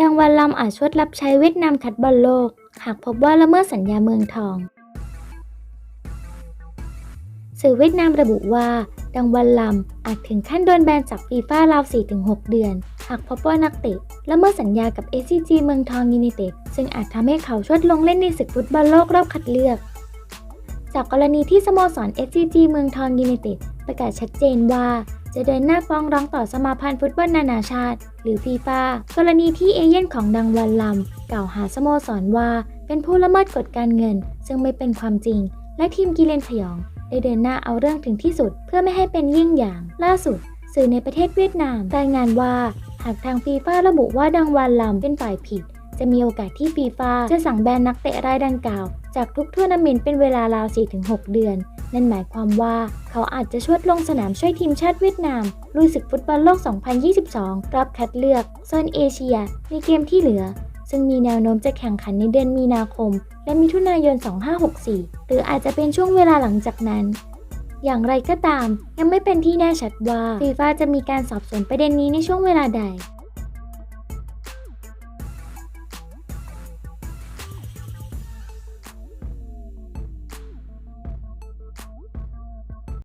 ดังวันลำอาจชดรับใช้เวียดนามคัดบอลโลก หากพบว่าละเมิดสัญญาเมืองทอง สื่อเวียดนามระบุว่า ดังวันลำอาจถึงขั้นโดนแบนจากฟีฟ่าราว 4-6 เดือน หากพบว่านักเตะละเมิดสัญญากับ SCG เมืองทองยูไนเต็ดซึ่งอาจทำให้เขาชดลงเล่นในศึกฟุตบอลโลกรอบคัดเลือก จากกรณีที่สโมสร SCG เมืองทองยูไนเต็ดประกาศชัดเจนว่า จะเดินหน้าฟ้องร้องต่อสมาพันธ์ฟุตบอลนานาชาติ หรือฟีฟ่ากรณีที่เอเย่นของดังวันลำกล่าวหาสโมสรว่า เป็นผู้ละเมิดกฎการเงิน ซึ่งไม่เป็นความจริง และทีมกิเลนพยอง ได้เดินหน้าเอาเรื่องถึงที่สุด เพื่อไม่ให้เป็นยี่งอย่าง ล่าสุด สื่อในประเทศเวียดนามรายงานว่า หากทางฟีฟ่าระบุว่าดังวันลำเป็นฝ่ายผิดจะมีโอกาสที่ฟีฟ่าจะสั่งแบนนักเตะรายดังกล่าว จากทุกทัวร์นาเมนต์เป็นเวลาราว 4-6 เดือน นั่นหมายความว่าเขาอาจจะชวดลงสนามช่วยทีมชาติเวียดนามลุยศึกฟุตบอลโลก 2022 รอบคัดเลือกโซนเอเชีย ในเกมที่เหลือ ซึ่งมีแนวโน้มจะแข่งขันในเดือนมีนาคม และมิถุนายน 2564 หรืออาจจะเป็นช่วงเวลาหลังจากนั้น อย่างไรก็ตาม ยังไม่เป็นที่แน่ชัดว่าฟีฟ่าจะมีการสอบสวนประเด็นนี้ในช่วงเวลาใด